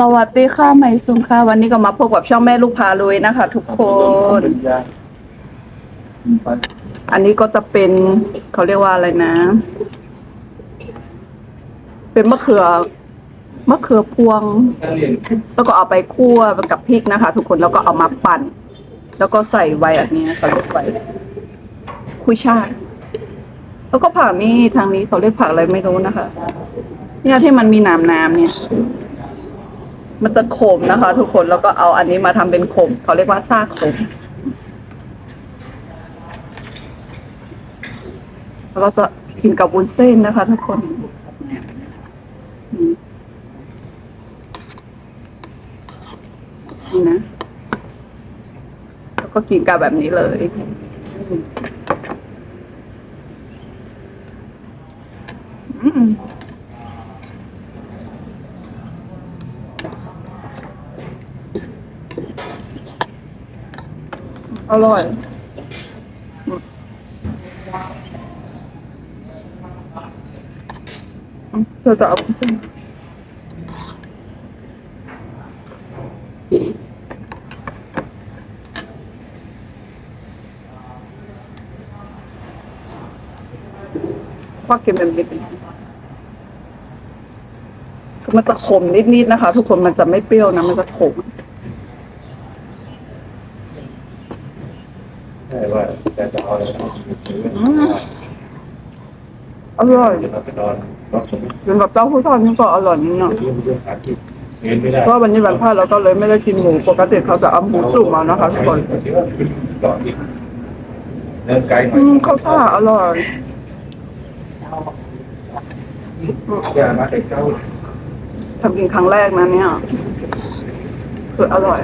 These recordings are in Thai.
สวัสดีค่ะใหม่ซุงค่ะ วันนี้ก็มาพบกับช่องแม่ลูกพาลุยนะคะ ทุกคน อันนี้ก็จะเป็นเขาเรียกว่าอะไรนะ เป็นมะเขือมะเขือพวง แล้วก็เอาไปคั่วกับพริกนะคะ ทุกคนแล้วก็เอามาปั่น แล้วก็ใส่ไว้อันนี้เขาเรียกไว้คุยชายแล้วก็ผักนี่ทางนี้เขาเรียกผักอะไรไม่รู้นะคะ เนี่ยที่มันมีน้ำน้ำเนี่ย มันจะขมนะคะ ทุกคนแล้วก็เอาอันนี้มาทำเป็นขมเขาเรียกว่าซากขมแล้วก็จะกินกับวุ้นเส้นนะคะ ทุกคนนี่นะ แล้วก็กินกับแบบนี้เลย อร่อย เธอจะเอาวุ้นเส้นพ่อกินแบบนี้มันจะขมนิดๆนะคะ ทุกคนมันจะไม่เปรี้ยวนะ มันจะขม ใช่ว่าแต่จะเอาอะไรนะ อร่อยเดี๋ยวเราไปนอนรถผมกินกับเต้าหู้ทอดนี่ก็อร่อยนิดหน่อยเรื่องเรื่องหากินเงินไม่ได้เพราะวันนี้วันพระเราก็เลยไม่ได้กินหมูปกติเขาจะเอาหมูจุ่มมานะคะทุกคนที่ว่าต่ออีกเดินไกลหน่อยอืมข้าวซ่าอร่อยอย่ามาแต่เก้าทำกินครั้งแรกนะเนี่ยคืออร่อย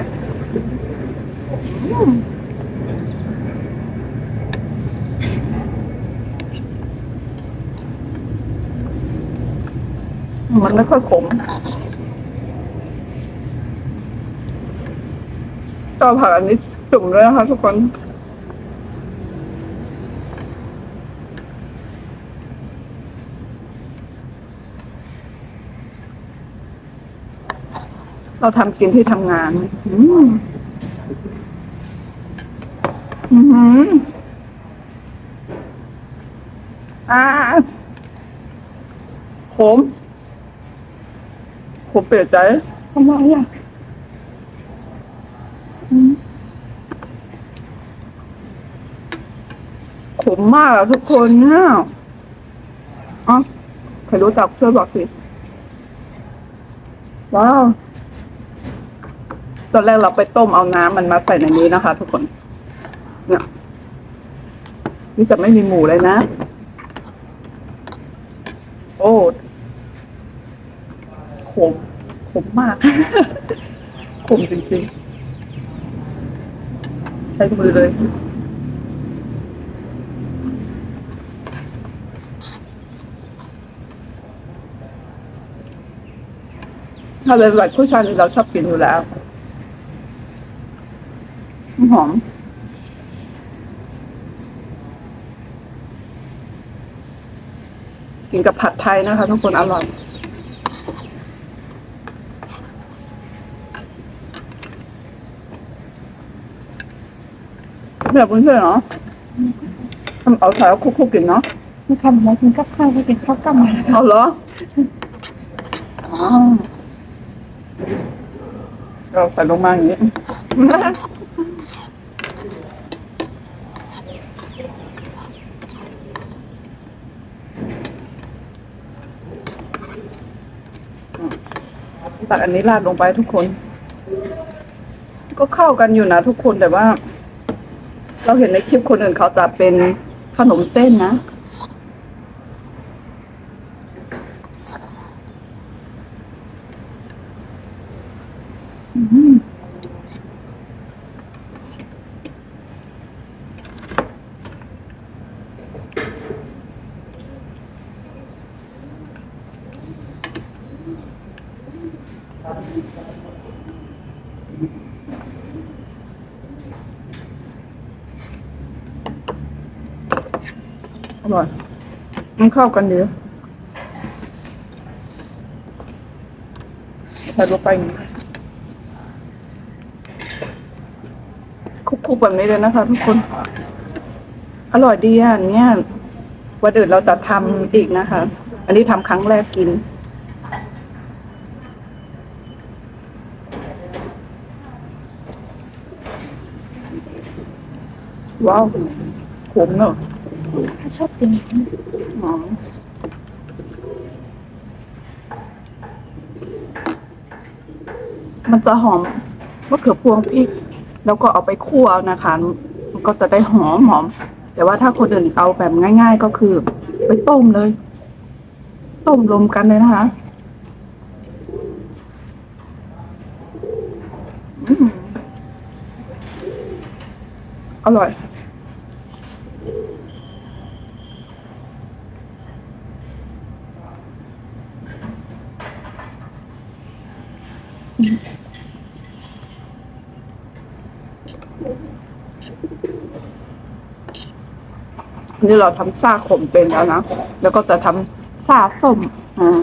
มันไม่ค่อยขมก็ผักอันนี้จุ่มด้วยนะคะทุกคนเราทำกินที่ทำงาน อืมอือหืออ่าขม ขมเปลี่ยนใจทำไมอะอืมขมมากอะทุกคนเนี่ยอ๋อใครรู้จักช่วยบอกสิว้าวตอนแรกเราไปต้มเอาน้ำมันมาใส่ในนี้นะคะ ทุกคน เนี่ย นี่จะไม่มีหมูเลยนะ โอ้ขมข มมาก ขมจริงๆ ใช้มือเลยถ้าเป็นแบบผู้ชายนี่เราชอบกินอยู่แล้วหอมกินกับผัดไทยนะคะทุกคนอร่อย แบบวุ้นเส้นเหรอทำเอาใส่แล้วคลุกๆกินเนาะมันทำมากินกับข้าวก็กินข้าวกล้ำมาเอาเหรออ๋อเราใส่ลงมาอย่างนี้ ตักอันนี้ราดลงไปทุกคน ก็เข้ากันอยู่นะทุกคนแต่ว่า เราเห็นในคลิปคนอื่นเขาจะเป็นขนมเส้นนะ อร่อย มันเข้ากันดีใส่ลงไปอย่างนี้ค่ะคลุกๆแบบนี้เลยนะคะ ทุกคน อร่อยดีอะอันเนี่ยวันอื่นเราจะทำอีกนะคะ อันนี้ทำครั้งแรกกิน ว้าวขมเนอะ ถ้าชอบกินอ๋อมันจะหอมมะเขือพวงพริก แล้วก็เอาไปคั่วนะคะ มันก็จะได้หอมหอม แต่ว่าถ้าคนอื่นเอาแบบง่าย ๆ ก็คือ ไปต้มเลย ต้มรวมกันเลยนะคะออร่อย นี่เราทำซ่าขมเป็นแล้วนะ แล้วก็จะทำซ่าส้มอ่า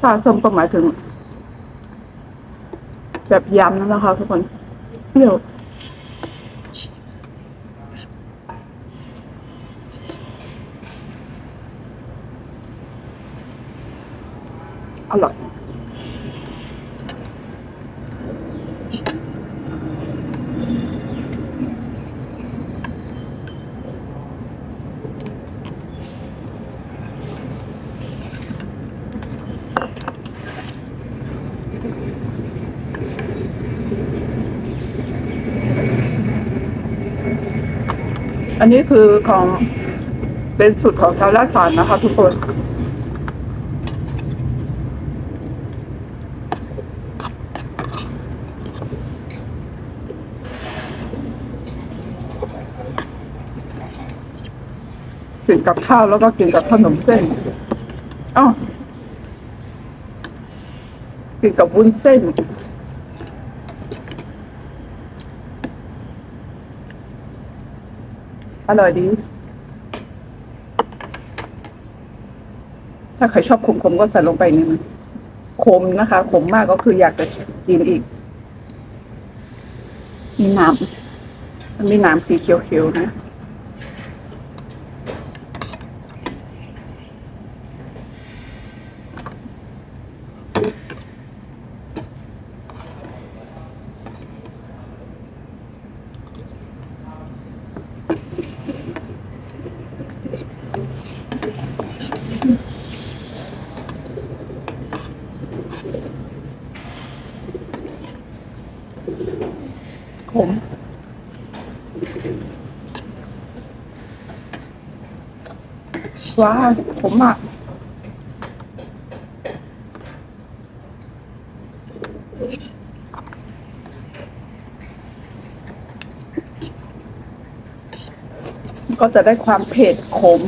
ซ่าส้มก็หมายถึง แบบยำนั่นแหละค่ะทุกคนเดี๋ยวอร่อย อันนี้คือของเป็นสูตรของชาวลาดสานนะคะ ทุกคน กินกับข้าวแล้วก็กินกับขนมเส้นอ้าวกินกับวุ้นเส้น อร่อยดี ถ้าใครชอบขมๆก็ใส่ลงไปนิดนึงขมนะคะ ขมมากก็คืออยากจะกินอีก มีน้ำมันมีน้ำสีเขียวๆนะ ขม ว้าวขมมากก็จะได้ความเผ็ดขม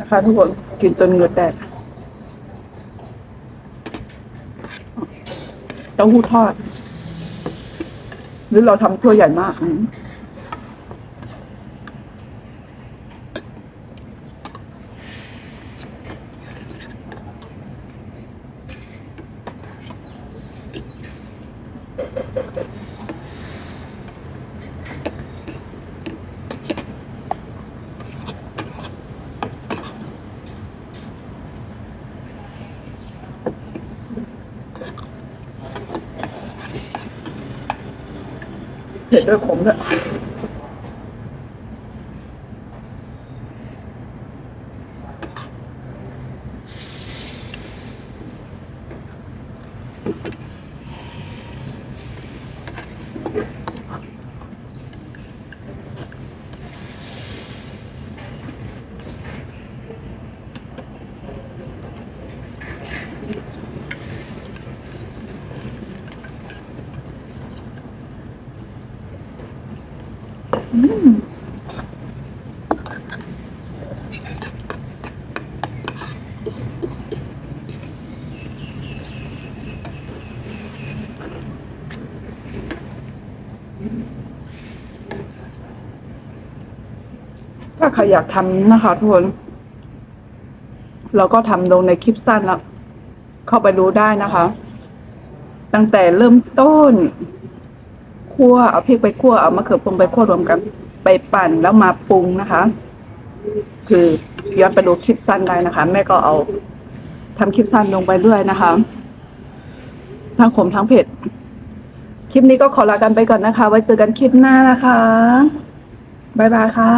นะคะ ทุกคนกินจนเหงือแตกเต้าหู้ทอด หรือเราทำถ้วใหญ่มาก อืมเผ็ ถ้าใครอยากทำนะคะทุกคนเราก็ทำลงในคลิปสั้นแล้ว เข้าไปดูได้นะคะ ตั้งแต่เริ่มต้น คั่วเอาพริกไปคั่วเอามะเขือพวงไปคั่วรวมกัน ไปปั่นแล้วมาปรุงนะคะ คือย้อนไปดูคลิปสั้นได้นะคะ แม่ก็เอาทำคลิปสั้นลงไปด้วยนะคะทั้งขมทั้งเผ็ดคลิปนี้ก็ขอลากันไปก่อนนะคะ ไว้เจอกันคลิปหน้านะคะ บ๊ายบายค่ะ